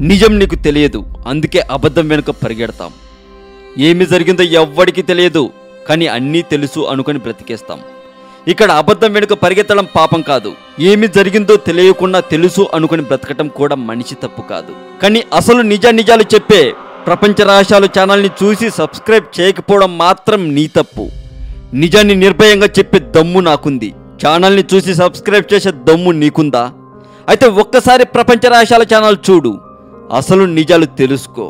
నిజం నీకు తెలియదు. అందుకే అబద్ధం వెనుక పరిగెడతాం. ఏమి జరిగిందో ఎవ్వడికి తెలియదు. కానీ అన్నీ తెలుసు అనుకొని బ్రతికేస్తాం. ఇక్కడ అబద్ధం వెనుక పరిగెత్తడం పాపం కాదు. ఏమి జరిగిందో తెలియకుండా తెలుసు అనుకుని బ్రతకటం కూడా మనిషి తప్పు కాదు. కానీ అసలు నిజ నిజాలు చెప్పే ప్రపంచ రహస్యాలు ఛానల్ని చూసి సబ్స్క్రైబ్ చేయకపోవడం మాత్రం నీ తప్పు. నిజాన్ని నిర్భయంగా చెప్పే దమ్ము నాకుంది. ఛానల్ని చూసి సబ్స్క్రైబ్ చేసే దమ్ము నీకుందా? అయితే ఒక్కసారి ప్రపంచ రహస్యాల ఛానల్ చూడు. అసలు నిజాలు తెలుసుకో.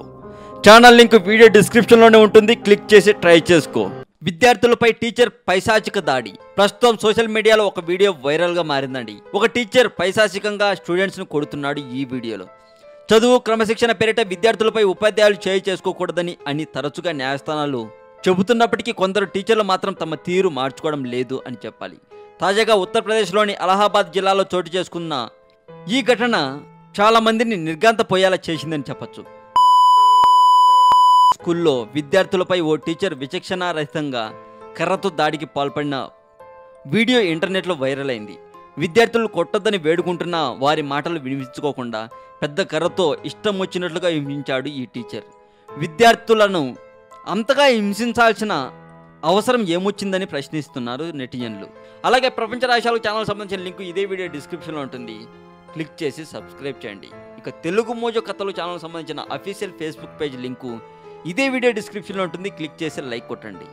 ఛానల్ లింక్ వీడియో డిస్క్రిప్షన్లోనే ఉంటుంది క్లిక్ చేసి ట్రై చేసుకో. విద్యార్థులపై టీచర్ పైశాచిక దాడి. ప్రస్తుతం సోషల్ మీడియాలో ఒక వీడియో వైరల్గా మారిందండి. ఒక టీచర్ పైశాచికంగా స్టూడెంట్స్ను కొడుతున్నాడు ఈ వీడియోలో. చదువు క్రమశిక్షణ పేరిట విద్యార్థులపై ఉపాధ్యాయులు చేయి చేసుకోకూడదని అని తరచుగా న్యాయస్థానాలు చెబుతున్నప్పటికీ కొందరు టీచర్లు మాత్రం తమ తీరు మార్చుకోవడం లేదు అని చెప్పాలి. తాజాగా ఉత్తరప్రదేశ్లోని అలహాబాద్ జిల్లాలో చోటు చేసుకున్న ఈ ఘటన చాలా మందిని నిర్గాంతపోయేలా చేసిందని చెప్పొచ్చు. స్కూల్లో విద్యార్థులపై ఓ టీచర్ విచక్షణారహితంగా కర్రతో దాడికి పాల్పడిన వీడియో ఇంటర్నెట్లో వైరల్ అయింది. విద్యార్థులు కొట్టొద్దని వేడుకుంటున్న వారి మాటలు వినిపించుకోకుండా పెద్ద కర్రతో ఇష్టం వచ్చినట్లుగా హింసించాడు ఈ టీచర్. విద్యార్థులను అంతగా హింసించాల్సిన అవసరం ఏమొచ్చిందని ప్రశ్నిస్తున్నారు నెటిజన్లు. అలాగే ప్రపంచ రాష్ట్రాలకు ఛానల్ సంబంధించిన లింక్ ఇదే వీడియో డిస్క్రిప్షన్లో ఉంటుంది. క్లిక్ చేసి సబ్స్క్రైబ్ చేయండి. ఇక తెలుగు మోజో కథలు ఛానల్ సంబంధించిన అఫీషియల్ ఫేస్బుక్ పేజ్ లింకు ఇదే వీడియో డిస్క్రిప్షన్లో ఉంటుంది. క్లిక్ చేసి లైక్ కొట్టండి.